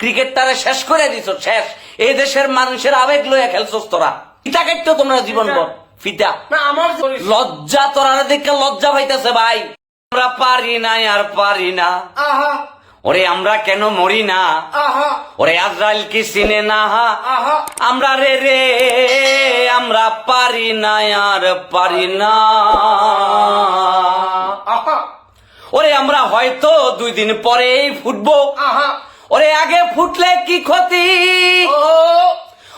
Cricket তারা শেষ করে দিছ শেষ। এই দেশের মানুষের আবেগ লইয়া খেলছস তোরা। ফিতা কাটতো তোমরা জীবন ভর ফিতা না আমার লজ্জা তোরা দেখে লজ্জা পাইতেছে ভাই। আমরা পারি না আর পারি না। আহা। ওরে আমরা কেন মরি না? ওরে আজরাইল কি চিনে না? আমরা রে রে আমরা পারি না আর পারি না। ওরে আমরা হয়তো দুই দিন পরেই ফুটবো। আহা। ওরে আগে ফুটলে কি ক্ষতি?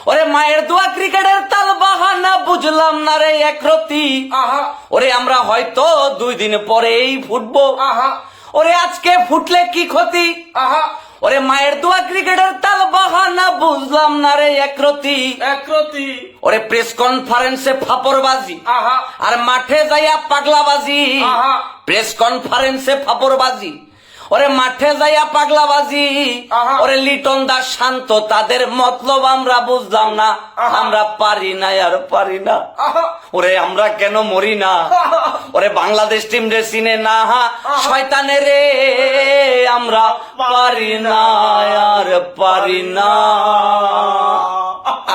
ওরে মায়ের দোয়া ক্রিকেটের তাল বাহানা বুঝলাম না রে একরতি আহা। ওরে আমরা হয়তো দুই দিন পরেই ফুটবো। আহা। ওরে আজকে ফুটলে কি ক্ষতি? আহা। ওরে মায়ের দোয়া ক্রিকেটের তাল বাহানা বুঝলাম না রে একরতি একরতি ওরে প্রেস কনফারেন্সে ফাপড়বাজি আহা। আর মাঠে যাইয়া পাগলাবাজি। আহা। প্রেস কনফারেন্সে ফাপড়বাজি ওরে মাঠে যাইয়া পাগলাবাজি। ওরে লিটন দাস শান্ত তাদের মতলব আমরা বুঝলাম না। আমরা পারি না আর পারি না। ওরে আমরা কেন মরি না? ওরে বাংলাদেশ টিম রে চিনে না শয়তানে রে আমরা পারি না। আর পারি না।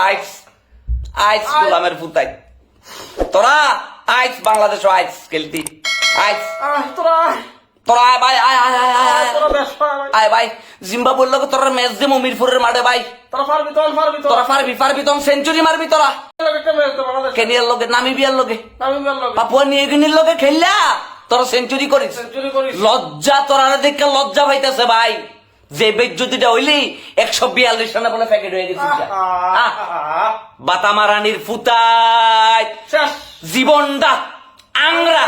আইস আইস গোলামের ফুতাই তোরা আইস বাংলাদেশ আইস খেলতি আইস। তোরা। তোরা আয় ভাই আয় আয় আয় আয়, আয়, ভাই। জিম্বাবুর লোক তোরা ম্যাচ দে মিরপুরের মাঠে ভাই। তোরা পারবি তোরা পারবি তোরা পারবি পারবি তখন সেঞ্চুরি মারবি তোরা। একটা ম্যাচ তো বাংলাদেশ কেনিয়ার লোকে নামিবিয়ার লোকে পাপুয়া নিয়ে লোকে খেললা? তোরা সেঞ্চুরি করিস। লজ্জা তোরা দেখে লজ্জা পাইতেছে ভাই। যে বেজ্জতিটা হইলি একশো বিয়াল্লিশ রানে বলে প্যাকেট হয়ে বাতামারানির শেষ। জীবনটা আংরা।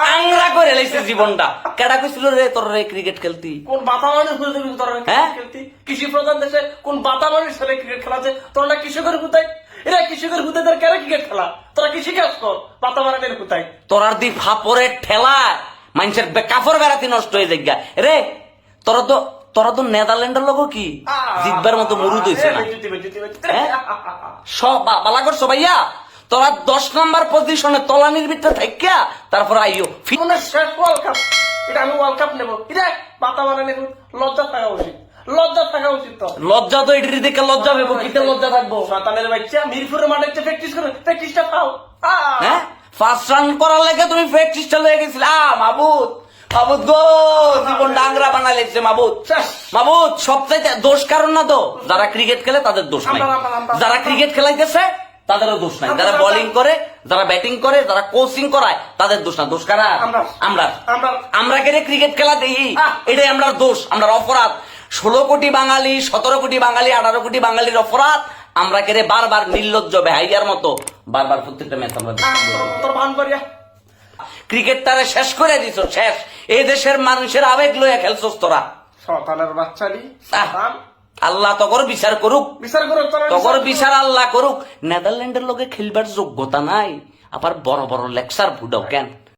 আংরা করে লাইছে জীবনটা। কেডা কইছিল রে তোর রে ক্রিকেট খেলতি? কোন খুঁজে দিবি তোরা হ্যাঁ? ক্রিকেট খেলতি? কৃষি প্রধান দেশে কোন বাতাবাড়ির ছেলে ক্রিকেট খেলা আছে তোরা না কৃষকের হুতাই এরা কৃষকের হুতাইদের কেন ক্রিকেট খেলা? তোরা কৃষি কাজ কর বাতাবাড়ির হুতাই তোরার দি ফাপরের ঠেলা। মানুষের কাপড় বেড়াতে নষ্ট হয়ে যায় রে তোরা তো তোরা তো নেদারল্যান্ডের লোক কি? জিতবার মতো মরুদ হয়েছে না। হ্যাঁ? সব বা- বালা করছ ভাইয়া? তোরা দশ নম্বর পজিশনে তলানির ভিতরে থাকিয়া তারপর আইও। শেষ ওয়ার্ল্ড কাপ এটা আমি ওয়ার্ল্ড কাপ নেব। এটা লজ্জা থাকা উচিত। লজ্জা থাকা উচিত তো। লজ্জা তো এটির দিকে লজ্জা ভেবো কিতে লজ্জা থাকব? বাচ্চা মিরপুরের মাঠে প্র্যাকটিস করে। প্র্যাকটিসটা পাও। হ্যাঁ? ফার্স্ট রান করার লেগে তুমি প্র্যাকটিসটা লয়ে গেছিলে। আ মাবুদ। মাবুদ গো জীবন ডাংরা বানা লেগছে মাবুদ। মাবুদ সবচাইতে দোষ কারণ না তো? যারা ক্রিকেট খেলে তাদের দোষ নাই। যারা ক্রিকেট খেলাইতেছে তাদেরও দোষ নাই। যারা। বোলিং করে যারা ব্যাটিং করে যারা কোচিং করায় তাদের দোষ না। দোষ কারা? আমরা। আমরা। কেন ক্রিকেট খেলা দেখি। এটাই আমরা দোষ। আমরা অপরাধ। ষোলো কোটি বাঙালি সতেরো কোটি বাঙালি আঠারো কোটি বাঙালির অপরাধ। আমরা কেড়ে বারবার নির্লজ্জ বেহাইয়ার মতো বারবার প্রত্যেকটা ম্যাচ আমরা ক্রিকেট তারা শেষ করে দিছ শেষ। এই দেশের মানুষের আবেগ লইয়া খেলছস তোরা। শয়তানের বাচ্চালি আহ, আল্লাহ তগর বিচার করুক। বিচার করুক তগর বিচার আল্লাহ করুক। নেদারল্যান্ডের লগে খেলবার যোগ্যতা নাই। আবার বড় বড় লেকচার ভুডাও কেন?